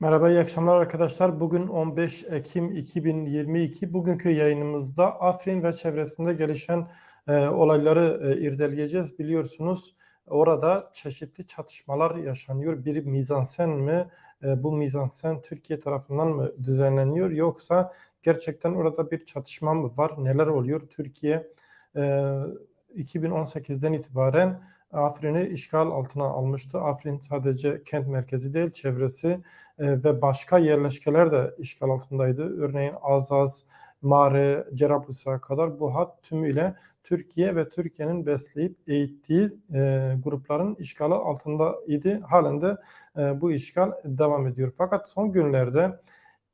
Merhaba, iyi akşamlar arkadaşlar. Bugün 15 Ekim 2022. Bugünkü yayınımızda Afrin ve çevresinde gelişen e, olayları e, irdeleyeceğiz. Biliyorsunuz orada çeşitli çatışmalar yaşanıyor. Bir mizansen mi, e, bu mizansen Türkiye tarafından mı düzenleniyor yoksa gerçekten orada bir çatışma mı var? Neler oluyor? Türkiye e, 2018'den itibaren Afrin'i işgal altına almıştı. Afrin sadece kent merkezi değil, çevresi e, ve başka yerleşkeler de işgal altındaydı. Örneğin Azaz, Mare, Cerablus'a kadar bu hat tümüyle Türkiye ve Türkiye'nin besleyip eğittiği e, grupların işgali altındaydı. Halen de e, bu işgal devam ediyor. Fakat son günlerde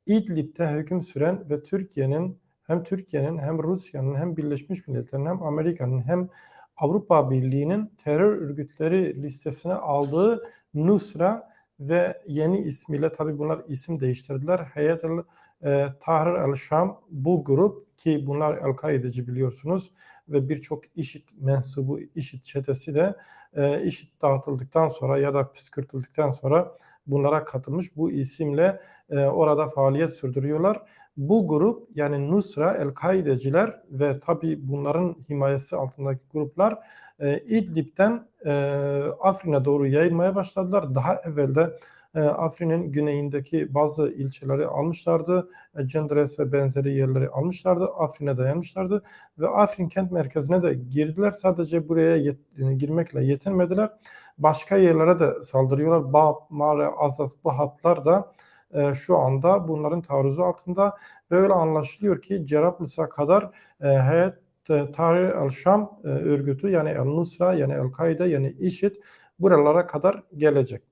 İdlib'de hüküm süren ve Türkiye'nin hem Türkiye'nin hem Rusya'nın hem Birleşmiş Milletler'in hem Amerika'nın hem Avrupa Birliği'nin terör örgütleri listesine aldığı Nusra ve yeni ismiyle tabi bunlar isim değiştirdiler. El e, Tahrir el Şam bu grup ki bunlar El-Kaideci biliyorsunuz ve birçok IŞİD mensubu IŞİD çetesi de e, IŞİD dağıtıldıktan sonra ya da püskürtüldükten sonra bunlara katılmış bu isimle e, orada faaliyet sürdürüyorlar. Bu grup yani Nusra, El-Kaideciler ve tabi bunların himayesi altındaki gruplar e, İdlib'den e, Afrin'e doğru yayılmaya başladılar. Daha evvelde Afrin'in güneyindeki bazı ilçeleri almışlardı. Cendres ve benzeri yerleri almışlardı. Afrin'e dayanmışlardı ve Afrin kent merkezine de girdiler. Sadece buraya yet, girmekle yetinmediler. Başka yerlere de saldırıyorlar. Bab, Mare, Azaz bu hatlar da e, şu anda bunların taarruzu altında. Böyle anlaşılıyor ki Cerablus'a kadar e, Hayat e, Tahrir el-Şam örgütü yani El-Nusra yani El-Kaide yani IŞİD buralara kadar gelecek.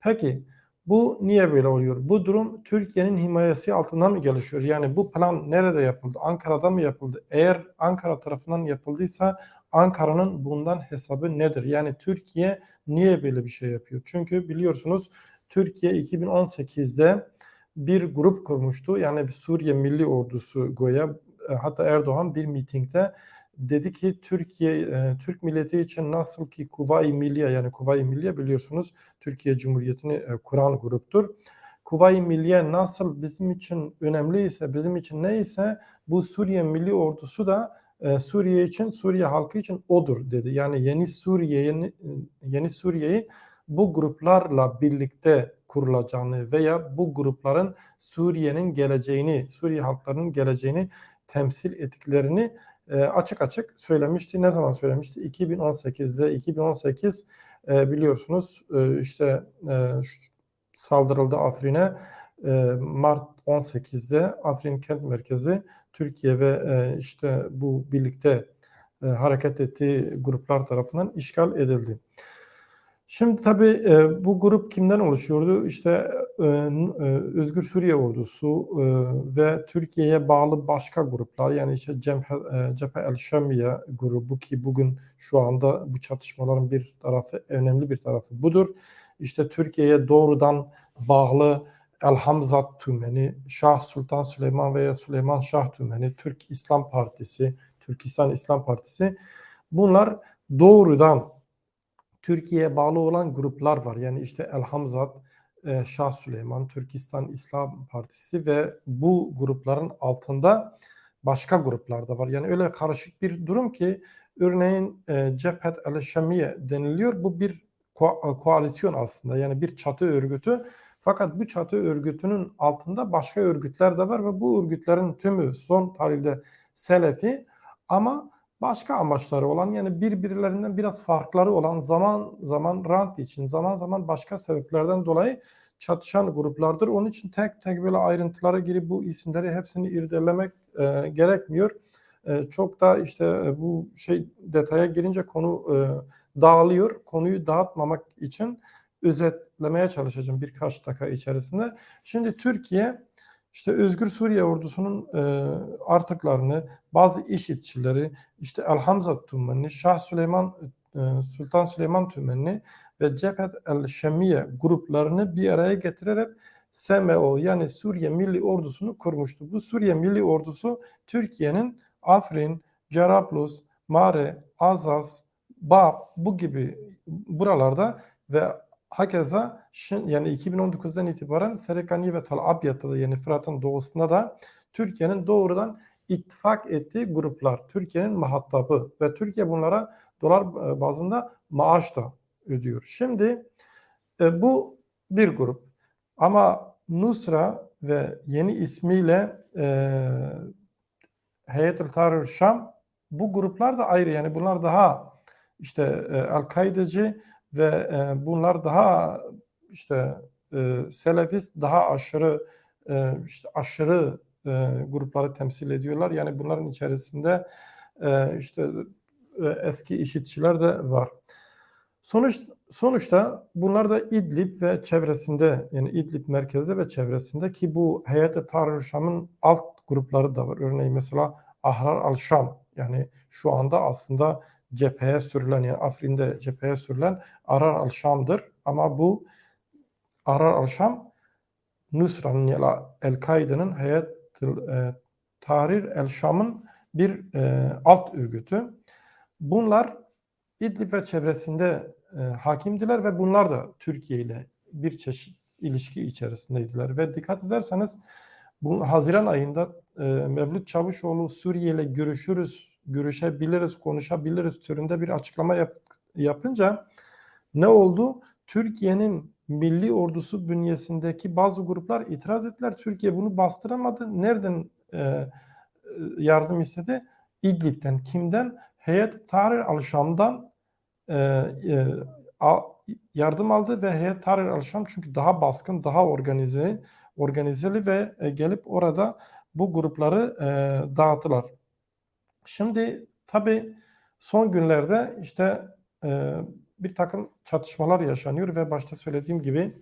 Peki bu niye böyle oluyor? Bu durum Türkiye'nin himayesi altından mı gelişiyor? Yani bu plan nerede yapıldı? Ankara'da mı yapıldı? Eğer Ankara tarafından yapıldıysa Ankara'nın bundan hesabı nedir? Yani Türkiye niye böyle bir şey yapıyor? Çünkü biliyorsunuz Türkiye 2018'de bir grup kurmuştu. Yani Suriye Milli Ordusu Goya e, hatta Erdoğan bir mitingde dedi ki Türkiye e, Türk milleti için nasıl ki Kuvayi Milliye yani Kuvayi Milliye biliyorsunuz Türkiye Cumhuriyeti'ni e, kuran gruptur. Kuvayi Milliye nasıl bizim için önemliyse, bizim için neyse bu Suriye Milli Ordusu da e, Suriye için, Suriye halkı için odur dedi. Yani yeni Suriye yeni, yeni Suriye'yi bu gruplarla birlikte kurulacağını veya bu grupların Suriye'nin geleceğini, Suriye halklarının geleceğini temsil ettiklerini e, açık açık söylemişti. Ne zaman söylemişti? 2018'de 2018 e, biliyorsunuz e, işte saldırıldı Afrin'e. Mart 18'de Afrin kent merkezi Türkiye ve işte bu birlikte hareket ettiği gruplar tarafından işgal edildi. Şimdi tabii e, bu grup kimden oluşuyordu? İşte e, e, Özgür Suriye Ordusu e, ve Türkiye'ye bağlı başka gruplar yani işte Cephe, e, Cephe El Şamiye grubu ki bugün şu anda bu çatışmaların bir tarafı önemli bir tarafı budur. İşte Türkiye'ye doğrudan bağlı El Hamzat Tümeni, Şah Sultan Süleyman veya Süleyman Şah Tümeni, Türk İslam Partisi, Türkistan İslam Partisi bunlar doğrudan Türkiye'ye bağlı olan gruplar var. Yani işte El Hamzat, e, Şah Süleyman, Türkistan İslam Partisi ve bu grupların altında başka gruplar da var. Yani öyle karışık bir durum ki örneğin e, Cephet El Şemiye deniliyor. Bu bir ko- e, koalisyon aslında yani bir çatı örgütü. Fakat bu çatı örgütünün altında başka örgütler de var ve bu örgütlerin tümü son tarihte Selefi ama başka amaçları olan yani birbirlerinden biraz farkları olan zaman zaman rant için zaman zaman başka sebeplerden dolayı çatışan gruplardır. Onun için tek tek böyle ayrıntılara girip bu isimleri hepsini irdelemek e, gerekmiyor. E, çok da işte e, bu şey detaya girince konu e, dağılıyor. Konuyu dağıtmamak için özetlemeye çalışacağım birkaç dakika içerisinde. Şimdi Türkiye işte Özgür Suriye ordusunun e, artıklarını, bazı işitçileri, işte El Hamza Tümenni, Şah Süleyman e, Sultan Süleyman Tümenni ve Cephet El Şemiye gruplarını bir araya getirerek SMO yani Suriye Milli Ordusu'nu kurmuştu. Bu Suriye Milli Ordusu Türkiye'nin Afrin, Cerablus, Mare, Azaz, Bab bu gibi buralarda ve Hakeza yani 2019'dan itibaren Serekani ve Tal Abyad'da da yani Fırat'ın doğusunda da Türkiye'nin doğrudan ittifak ettiği gruplar. Türkiye'nin muhatabı ve Türkiye bunlara dolar e, bazında maaş da ödüyor. Şimdi e, bu bir grup ama Nusra ve yeni ismiyle e, Heyetül Tahrir Şam bu gruplar da ayrı yani bunlar daha işte e, El-Kaideci ve e, bunlar daha işte e, Selefist daha aşırı e, işte aşırı e, grupları temsil ediyorlar. Yani bunların içerisinde e, işte e, eski işitçiler de var. Sonuç, sonuçta bunlar da İdlib ve çevresinde yani İdlib merkezde ve çevresinde ki bu Heyet-i Tahrir Şam'ın alt grupları da var. Örneğin mesela Ahrar al-Şam yani şu anda aslında cepheye sürülen yani Afrin'de cepheye sürülen Ahrar al-Şam'dır. Ama bu Ahrar al-Şam Nusra'nın ya El-Kaide'nin Heyet e, Tahrir el-Şam'ın bir e, alt örgütü. Bunlar İdlib ve çevresinde e, hakimdiler ve bunlar da Türkiye ile bir çeşit ilişki içerisindeydiler. Ve dikkat ederseniz bu Haziran ayında e, Mevlüt Çavuşoğlu Suriye ile görüşürüz, görüşebiliriz, konuşabiliriz türünde bir açıklama yap, yapınca ne oldu? Türkiye'nin milli ordusu bünyesindeki bazı gruplar itiraz ettiler. Türkiye bunu bastıramadı. Nereden e, yardım istedi? İdlib'den. Kimden? Heyet Tahrir al-Şam'dan e, e, a, yardım aldı ve Heyet Tahrir al-Şam çünkü daha baskın, daha organize, organizeli ve e, gelip orada bu grupları e, dağıttılar. Şimdi tabi son günlerde işte e, bir takım çatışmalar yaşanıyor ve başta söylediğim gibi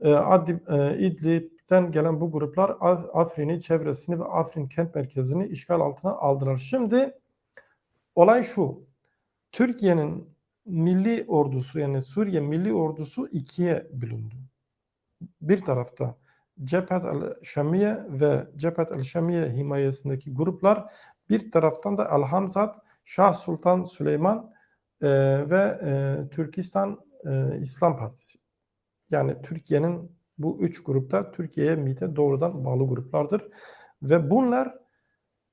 e, Adib, e, İdlib'den gelen bu gruplar Afrin'i, çevresini ve Afrin kent merkezini işgal altına aldılar. Şimdi olay şu, Türkiye'nin milli ordusu yani Suriye milli ordusu ikiye bölündü. Bir tarafta Cephet el-Şamiye ve Cephet el-Şamiye himayesindeki gruplar bir taraftan da El-Hamzat, Şah Sultan Süleyman e, ve e, Türkistan e, İslam Partisi. Yani Türkiye'nin bu üç grupta Türkiye'ye MİT'e doğrudan bağlı gruplardır. Ve bunlar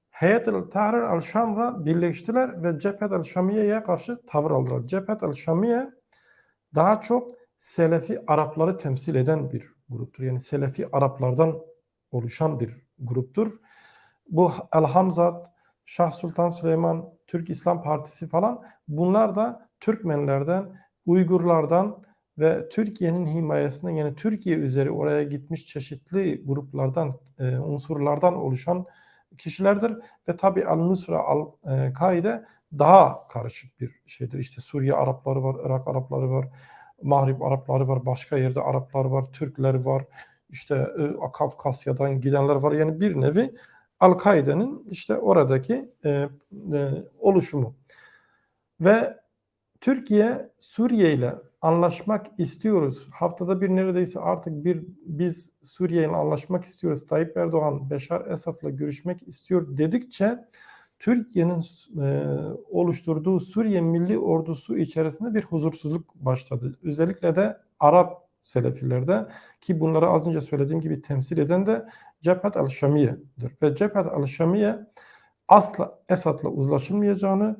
Heyet-el Tahrir el-Şam'la birleştiler ve Cephet el-Şamiye'ye karşı tavır aldılar. Cephet el-Şamiye daha çok Selefi Arapları temsil eden bir gruptur. Yani Selefi Araplardan oluşan bir gruptur. Bu El-Hamzat, Şah Sultan Süleyman, Türk İslam Partisi falan bunlar da Türkmenlerden, Uygurlardan ve Türkiye'nin himayesinden yani Türkiye üzeri oraya gitmiş çeşitli gruplardan, e, unsurlardan oluşan kişilerdir. Ve tabi Al-Nusra, Al-Kaide daha karışık bir şeydir. İşte Suriye Arapları var, Irak Arapları var, Mahrib Arapları var, başka yerde Araplar var, Türkler var, işte e, Kafkasya'dan gidenler var. Yani bir nevi Al-Kaide'nin işte oradaki e, e, oluşumu. Ve Türkiye Suriye ile anlaşmak istiyoruz. Haftada bir neredeyse artık bir biz Suriye ile anlaşmak istiyoruz. Tayyip Erdoğan Beşar Esad'la görüşmek istiyor dedikçe Türkiye'nin e, oluşturduğu Suriye Milli Ordusu içerisinde bir huzursuzluk başladı. Özellikle de Arap Selefilerde ki bunları az önce söylediğim gibi temsil eden de Cephet el-Şamiye'dir. Ve Cephet el-Şamiye asla Esad'la uzlaşılmayacağını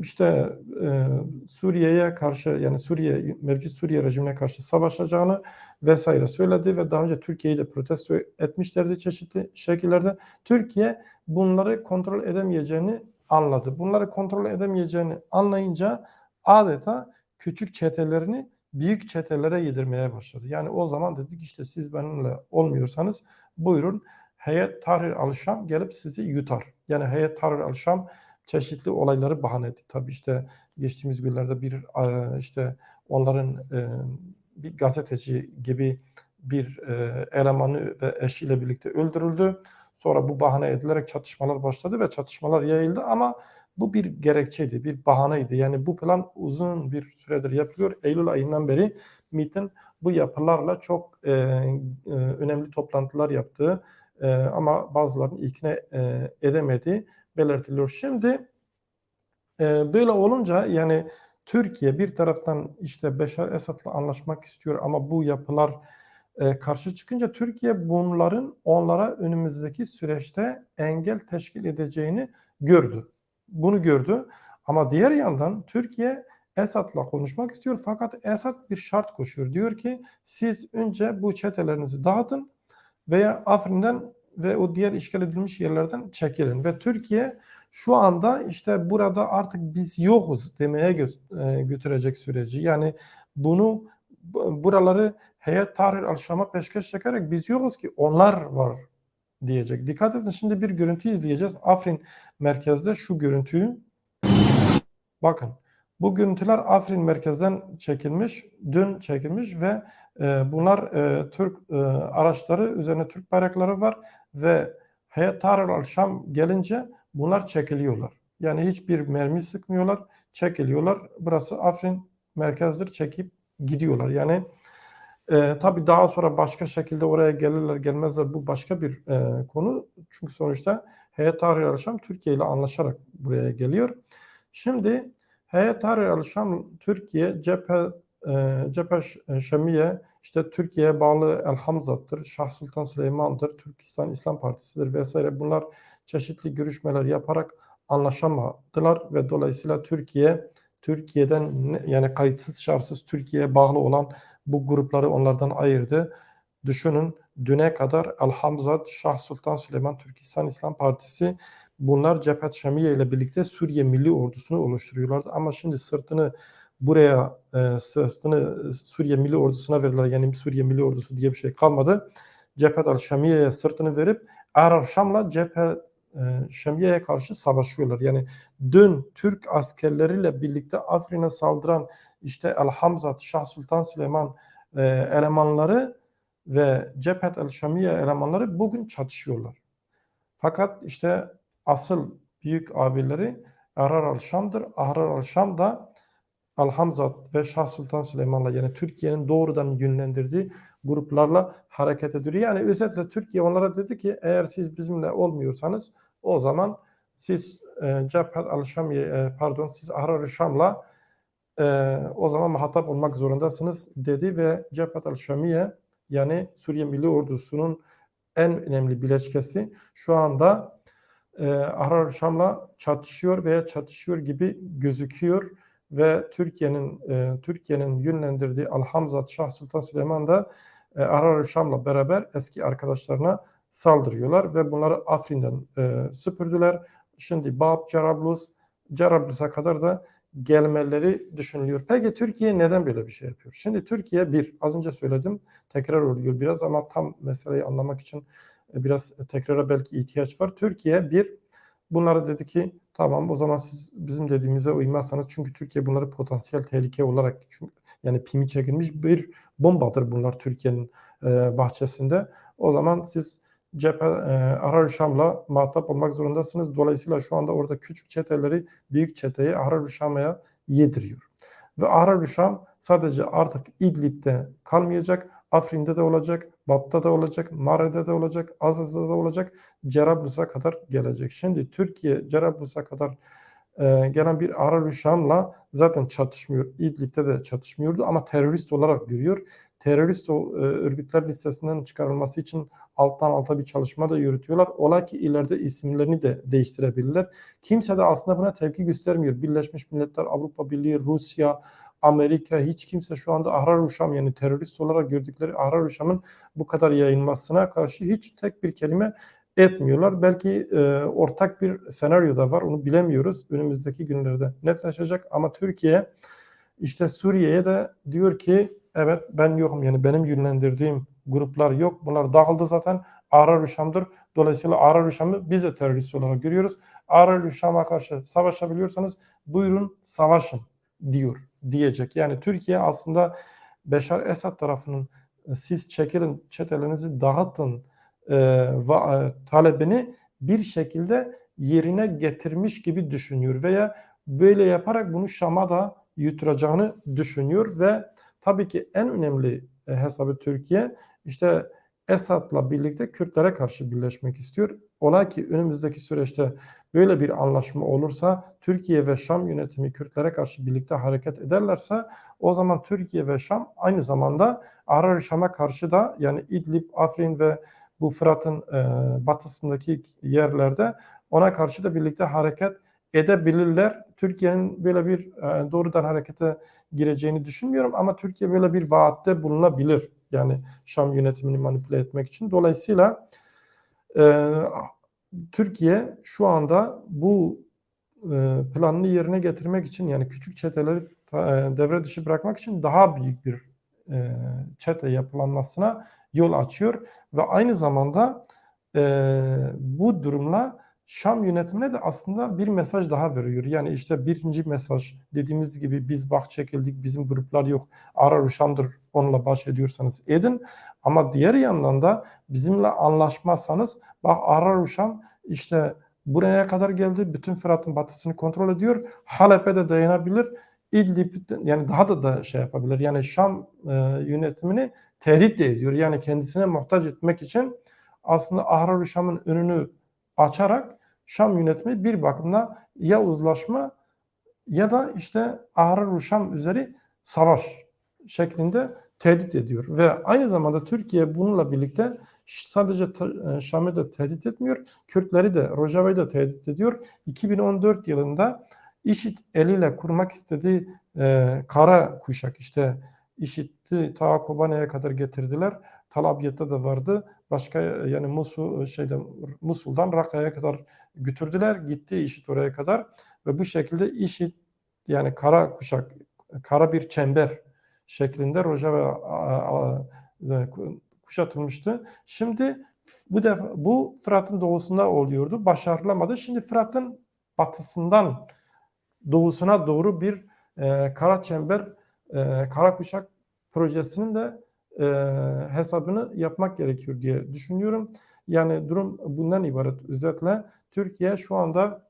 işte Suriye'ye karşı yani Suriye mevcut Suriye rejimine karşı savaşacağını vesaire söyledi ve daha önce Türkiye'yi de protesto etmişlerdi çeşitli şekillerde. Türkiye bunları kontrol edemeyeceğini anladı. Bunları kontrol edemeyeceğini anlayınca adeta küçük çetelerini büyük çetelere yedirmeye başladı. Yani o zaman dedik işte siz benimle olmuyorsanız buyurun heyet Tahrir al-Şam gelip sizi yutar. Yani heyet Tahrir al-Şam çeşitli olayları bahane etti. Tabii işte geçtiğimiz günlerde bir işte onların bir gazeteci gibi bir elemanı ve eşiyle birlikte öldürüldü. Sonra bu bahane edilerek çatışmalar başladı ve çatışmalar yayıldı ama bu bir gerekçeydi, bir bahaneydi. Yani bu plan uzun bir süredir yapılıyor. Eylül ayından beri MİT'in bu yapılarla çok e, e, önemli toplantılar yaptığı e, ama bazılarının ikna e, edemediği belirtiliyor. Şimdi e, böyle olunca yani Türkiye bir taraftan işte Beşar Esad'la anlaşmak istiyor ama bu yapılar e, karşı çıkınca Türkiye bunların onlara önümüzdeki süreçte engel teşkil edeceğini gördü. Bunu gördü ama diğer yandan Türkiye Esad'la konuşmak istiyor fakat Esad bir şart koşuyor. Diyor ki siz önce bu çetelerinizi dağıtın veya Afrin'den ve o diğer işgal edilmiş yerlerden çekilin. Ve Türkiye şu anda işte burada artık biz yokuz demeye e, götürecek süreci. Yani bunu bu- buraları Heyet Tahrir al-Şam'a peşkeş çekerek biz yokuz ki onlar var diyecek. Dikkat edin şimdi bir görüntü izleyeceğiz. Afrin merkezde şu görüntüyü bakın. Bu görüntüler Afrin merkezden çekilmiş, dün çekilmiş ve e, bunlar e, Türk e, araçları üzerine Türk bayrakları var ve Heyet Tahrir al-Şam gelince bunlar çekiliyorlar. Yani hiçbir mermi sıkmıyorlar, çekiliyorlar. Burası Afrin merkezdir, çekip gidiyorlar. Yani e, tabii daha sonra başka şekilde oraya gelirler gelmezler bu başka bir e, konu. Çünkü sonuçta Heyet Tahrir al-Şam Türkiye ile anlaşarak buraya geliyor. Şimdi Heyet Tahrir al-Şam Türkiye cephe e, cephe Ş- Şamiye işte Türkiye'ye bağlı El Hamzat'tır, Şah Sultan Süleyman'dır, Türkistan İslam Partisi'dir vesaire. Bunlar çeşitli görüşmeler yaparak anlaşamadılar ve dolayısıyla Türkiye Türkiye'den yani kayıtsız şartsız Türkiye'ye bağlı olan bu grupları onlardan ayırdı. Düşünün düne kadar El Hamzat, Şah Sultan Süleyman, Türkistan İslam Partisi bunlar Cephet Şamiye ile birlikte Suriye Milli Ordusu'nu oluşturuyorlardı. Ama şimdi sırtını buraya e, sırtını Suriye Milli Ordusu'na verdiler. Yani Suriye Milli Ordusu diye bir şey kalmadı. Cephet al-Şamiye'ye sırtını verip Arar Şam'la Cephe e, Şamiye'ye karşı savaşıyorlar. Yani dün Türk askerleriyle birlikte Afrin'e saldıran işte El Hamzat, Şah Sultan Süleyman e, elemanları ve Cephet el-Şamiye elemanları bugün çatışıyorlar. Fakat işte asıl büyük abileri Ahrar al-Şam'dır. Ahrar al-Şam da Al-Hamzat ve Şah Sultan Süleyman'la yani Türkiye'nin doğrudan yönlendirdiği gruplarla hareket ediyor. Yani özetle Türkiye onlara dedi ki eğer siz bizimle olmuyorsanız o zaman siz e, Cephet al-Şam'ye e, pardon siz Ahrar al-Şam'la e, o zaman muhatap olmak zorundasınız dedi ve Cephet al-Şamiye yani Suriye Milli Ordusu'nun en önemli bileşkesi şu anda e, Ahrar Şam'la çatışıyor veya çatışıyor gibi gözüküyor ve Türkiye'nin e, Türkiye'nin yönlendirdiği Al-Hamzat Şah Sultan Süleyman da e, Ahrar Şam'la beraber eski arkadaşlarına saldırıyorlar ve bunları Afrin'den e, süpürdüler. Şimdi Bab, Cerablus, Cerablus'a kadar da gelmeleri düşünülüyor. Peki Türkiye neden böyle bir şey yapıyor? Şimdi Türkiye bir, az önce söyledim, tekrar oluyor biraz ama tam meseleyi anlamak için e, biraz tekrara belki ihtiyaç var. Türkiye bir, bunlara dedi ki tamam o zaman siz bizim dediğimize uymazsanız çünkü Türkiye bunları potansiyel tehlike olarak çünkü, yani pimi çekilmiş bir bombadır bunlar Türkiye'nin e, bahçesinde. O zaman siz cephe e, Ahrar Şam'la muhatap olmak zorundasınız. Dolayısıyla şu anda orada küçük çeteleri büyük çeteyi Ahrar Şam'a yediriyor. Ve Ahrar Şam sadece artık İdlib'de kalmayacak. Afrin'de de olacak, Bab'da da olacak, Mare'de de olacak, Azaz'da da olacak, Cerablus'a kadar gelecek. Şimdi Türkiye Cerablus'a kadar e, gelen bir Ahrar Şam'la zaten çatışmıyor. İdlib'de de çatışmıyordu ama terörist olarak görüyor. Terörist e, örgütler listesinden çıkarılması için alttan alta bir çalışma da yürütüyorlar. Ola ki ileride isimlerini de değiştirebilirler. Kimse de aslında buna tepki göstermiyor. Birleşmiş Milletler, Avrupa Birliği, Rusya, Amerika hiç kimse şu anda Ahrar Şam yani terörist olarak gördükleri Ahrar Şam'ın bu kadar yayılmasına karşı hiç tek bir kelime etmiyorlar. Belki e, ortak bir senaryo da var onu bilemiyoruz. Önümüzdeki günlerde netleşecek ama Türkiye işte Suriye'ye de diyor ki evet ben yokum yani benim yönlendirdiğim gruplar yok. Bunlar dağıldı zaten. Ahrar Şam'dır. Dolayısıyla Ahrar Şam'ı biz de terörist olarak görüyoruz. Ahrar Şam'a karşı savaşabiliyorsanız buyurun savaşın diyor diyecek. Yani Türkiye aslında Beşar Esad tarafının siz çekilin çetelerinizi dağıtın talebini bir şekilde yerine getirmiş gibi düşünüyor veya böyle yaparak bunu Şam'a da yuturacağını düşünüyor ve tabii ki en önemli e, hesabı Türkiye işte Esad'la birlikte Kürtlere karşı birleşmek istiyor. Ola ki önümüzdeki süreçte böyle bir anlaşma olursa Türkiye ve Şam yönetimi Kürtlere karşı birlikte hareket ederlerse o zaman Türkiye ve Şam aynı zamanda Ahrar Şam'a karşı da yani İdlib, Afrin ve bu Fırat'ın e, batısındaki yerlerde ona karşı da birlikte hareket edebilirler. Türkiye'nin böyle bir e, doğrudan harekete gireceğini düşünmüyorum ama Türkiye böyle bir vaatte bulunabilir. Yani Şam yönetimini manipüle etmek için. Dolayısıyla e, Türkiye şu anda bu e, planını yerine getirmek için yani küçük çeteleri e, devre dışı bırakmak için daha büyük bir e, çete yapılanmasına yol açıyor ve aynı zamanda e, bu durumla Şam yönetimine de aslında bir mesaj daha veriyor. Yani işte birinci mesaj dediğimiz gibi biz bak çekildik bizim gruplar yok. Arar Şam'dır onunla baş ediyorsanız edin. Ama diğer yandan da bizimle anlaşmazsanız bak Arar Şam işte buraya kadar geldi. Bütün Fırat'ın batısını kontrol ediyor. Halep'e de dayanabilir. İdlib yani daha da da şey yapabilir. Yani Şam e, yönetimini tehdit de ediyor. Yani kendisine muhtaç etmek için aslında Ahrar Şam'ın önünü açarak Şam yönetimi bir bakımda ya uzlaşma ya da işte Ahrar Şam üzeri savaş şeklinde tehdit ediyor. Ve aynı zamanda Türkiye bununla birlikte sadece e, Şam'ı da tehdit etmiyor, Kürtleri de, Rojava'yı da tehdit ediyor. 2014 yılında IŞİD eliyle kurmak istediği e, kara kuşak işte IŞİD'i ta Kobane'ye kadar getirdiler. Talabiyet'te de vardı. Başka yani Musul şeyde Musul'dan Rakka'ya kadar götürdüler. Gitti IŞİD oraya kadar ve bu şekilde IŞİD yani kara kuşak, kara bir çember şeklinde Rojava kuşatılmıştı. Şimdi bu defa bu Fırat'ın doğusunda oluyordu. Başarılamadı. Şimdi Fırat'ın batısından doğusuna doğru bir e, kara çember, e, kara kuşak projesinin de e, hesabını yapmak gerekiyor diye düşünüyorum. Yani durum bundan ibaret. Özetle Türkiye şu anda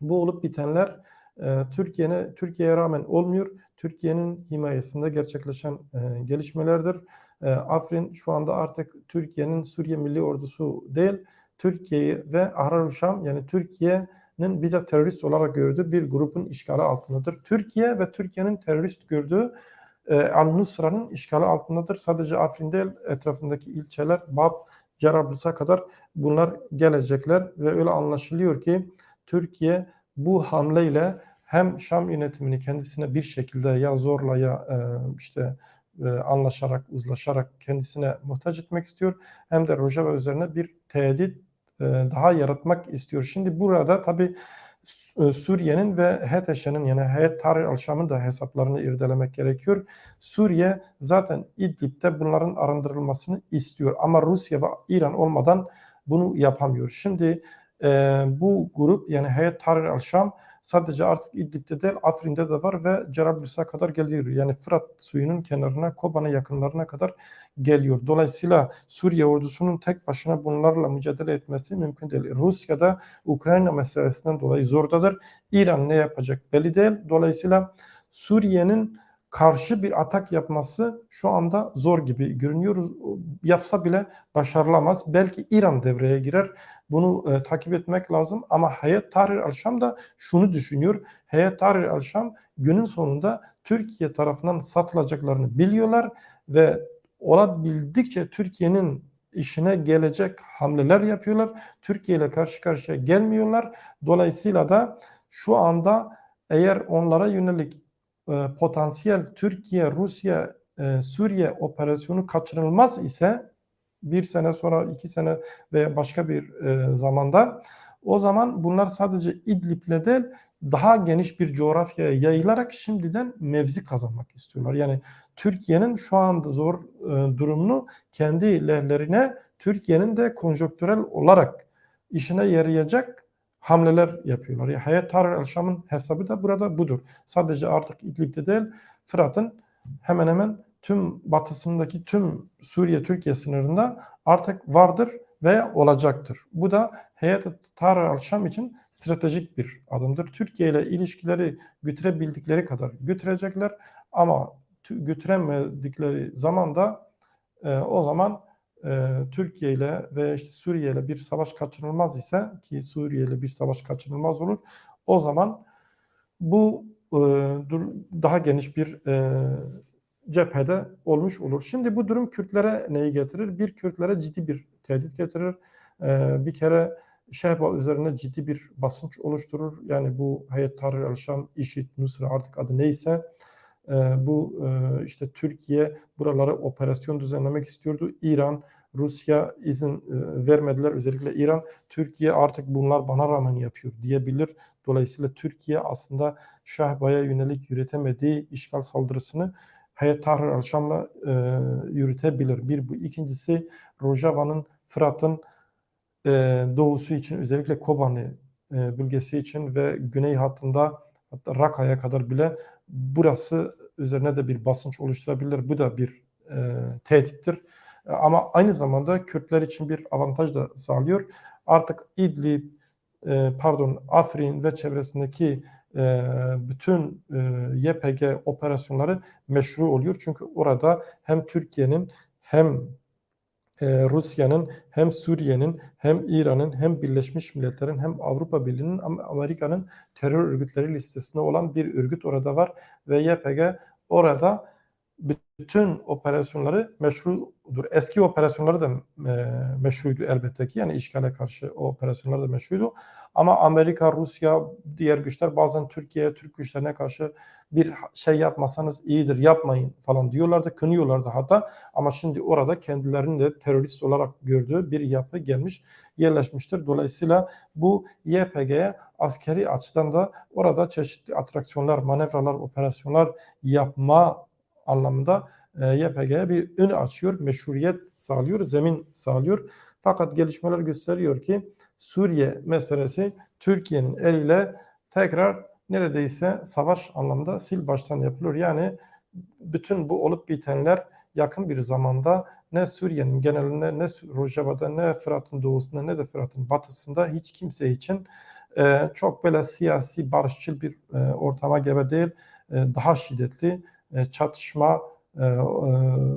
bu olup bitenler e, Türkiye'ne Türkiye'ye rağmen olmuyor. Türkiye'nin himayesinde gerçekleşen e, gelişmelerdir. E, Afrin şu anda artık Türkiye'nin Suriye Milli Ordusu değil, Türkiye'yi ve Ahrar Şam yani Türkiye'nin bize terörist olarak gördüğü bir grubun işgali altındadır. Türkiye ve Türkiye'nin terörist gördüğü e, Al-Nusra'nın işgali altındadır. Sadece Afrin değil etrafındaki ilçeler Bab, Cerablus'a kadar bunlar gelecekler ve öyle anlaşılıyor ki Türkiye bu hamleyle hem Şam yönetimini kendisine bir şekilde ya zorla ya e, işte e, anlaşarak, uzlaşarak kendisine muhtaç etmek istiyor. Hem de Rojava üzerine bir tehdit daha yaratmak istiyor. Şimdi burada tabii e, Suriye'nin ve HTŞ'nin yani Heyet Tahrir al-Şam'ın da hesaplarını irdelemek gerekiyor. Suriye zaten İdlib'de bunların arındırılmasını istiyor ama Rusya ve İran olmadan bunu yapamıyor. Şimdi e, bu grup yani Heyet Tahrir al-Şam sadece artık İdlib'de değil Afrin'de de var ve Cerablus'a kadar geliyor. Yani Fırat suyunun kenarına, Koban'a yakınlarına kadar geliyor. Dolayısıyla Suriye ordusunun tek başına bunlarla mücadele etmesi mümkün değil. Rusya da Ukrayna meselesinden dolayı zordadır. İran ne yapacak belli değil. Dolayısıyla Suriye'nin karşı bir atak yapması şu anda zor gibi görünüyor. Yapsa bile başarılamaz. Belki İran devreye girer. Bunu e, takip etmek lazım. Ama Hayat Tahrir al-Şam da şunu düşünüyor. Hayat Tahrir al-Şam günün sonunda Türkiye tarafından satılacaklarını biliyorlar ve olabildikçe Türkiye'nin işine gelecek hamleler yapıyorlar. Türkiye ile karşı karşıya gelmiyorlar. Dolayısıyla da şu anda eğer onlara yönelik potansiyel Türkiye, Rusya, e, Suriye operasyonu kaçırılmaz ise bir sene sonra, iki sene veya başka bir e, zamanda o zaman bunlar sadece İdlib'le değil daha geniş bir coğrafyaya yayılarak şimdiden mevzi kazanmak istiyorlar. Yani Türkiye'nin şu anda zor e, durumunu kendi lehlerine Türkiye'nin de konjonktürel olarak işine yarayacak hamleler yapıyorlar. Yani Hayat Tahrir el-Şam'ın hesabı da burada budur. Sadece artık İdlib'de değil Fırat'ın hemen hemen tüm batısındaki tüm Suriye Türkiye sınırında artık vardır ve olacaktır. Bu da Hayat Tahrir el-Şam için stratejik bir adımdır. Türkiye ile ilişkileri götürebildikleri kadar götürecekler ama götüremedikleri zaman da e, o zaman e, Türkiye ile ve işte Suriye ile bir savaş kaçınılmaz ise ki Suriye ile bir savaş kaçınılmaz olur. O zaman bu e, daha geniş bir e, cephede olmuş olur. Şimdi bu durum Kürtlere neyi getirir? Bir Kürtlere ciddi bir tehdit getirir. E, bir kere Şehba üzerine ciddi bir basınç oluşturur. Yani bu Hayat Tahrir el-Şam, IŞİD, Nusra artık adı neyse bu e, işte Türkiye buralara operasyon düzenlemek istiyordu. İran, Rusya izin e, vermediler. Özellikle İran, Türkiye artık bunlar bana rağmen yapıyor diyebilir. Dolayısıyla Türkiye aslında Şehba'ya yönelik yürütemediği işgal saldırısını Hayat Tahrir el-Şam'la e, yürütebilir. Bir bu. İkincisi Rojava'nın, Fırat'ın e, doğusu için özellikle Kobani e, bölgesi için ve güney hattında hatta Raka'ya kadar bile burası üzerine de bir basınç oluşturabilir. Bu da bir e, tehdittir. E, Ama aynı zamanda Kürtler için bir avantaj da sağlıyor. Artık İdlib, e, pardon Afrin ve çevresindeki e, bütün e, YPG operasyonları meşru oluyor. Çünkü orada hem Türkiye'nin hem Rusya'nın hem Suriye'nin hem İran'ın hem Birleşmiş Milletler'in hem Avrupa Birliği'nin Amerika'nın terör örgütleri listesinde olan bir örgüt orada var ve YPG orada bütün operasyonları meşrudur. Eski operasyonları da e, meşruydu elbette ki. Yani işgale karşı o operasyonlar da meşruydu. Ama Amerika, Rusya, diğer güçler bazen Türkiye, Türk güçlerine karşı bir şey yapmasanız iyidir, yapmayın falan diyorlardı, kınıyorlardı hatta. Ama şimdi orada kendilerinin de terörist olarak gördüğü bir yapı gelmiş, yerleşmiştir. Dolayısıyla bu YPG'ye askeri açıdan da orada çeşitli atraksiyonlar, manevralar, operasyonlar yapma anlamında e, YPG'ye bir ön açıyor, meşruiyet sağlıyor, zemin sağlıyor. Fakat gelişmeler gösteriyor ki Suriye meselesi Türkiye'nin eliyle tekrar neredeyse savaş anlamda sil baştan yapılıyor. Yani bütün bu olup bitenler yakın bir zamanda ne Suriye'nin genelinde ne Rojava'da ne Fırat'ın doğusunda ne de Fırat'ın batısında hiç kimse için e, çok böyle siyasi barışçıl bir e, ortama gebe değil. E, daha şiddetli çatışma e, e,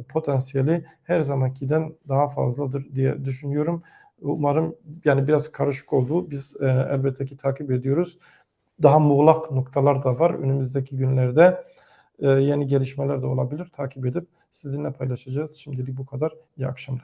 potansiyeli her zamankiden daha fazladır diye düşünüyorum. Umarım yani biraz karışık oldu. Biz e, elbette ki takip ediyoruz. Daha muğlak noktalar da var. Önümüzdeki günlerde e, yeni gelişmeler de olabilir. Takip edip sizinle paylaşacağız. Şimdilik bu kadar. İyi akşamlar.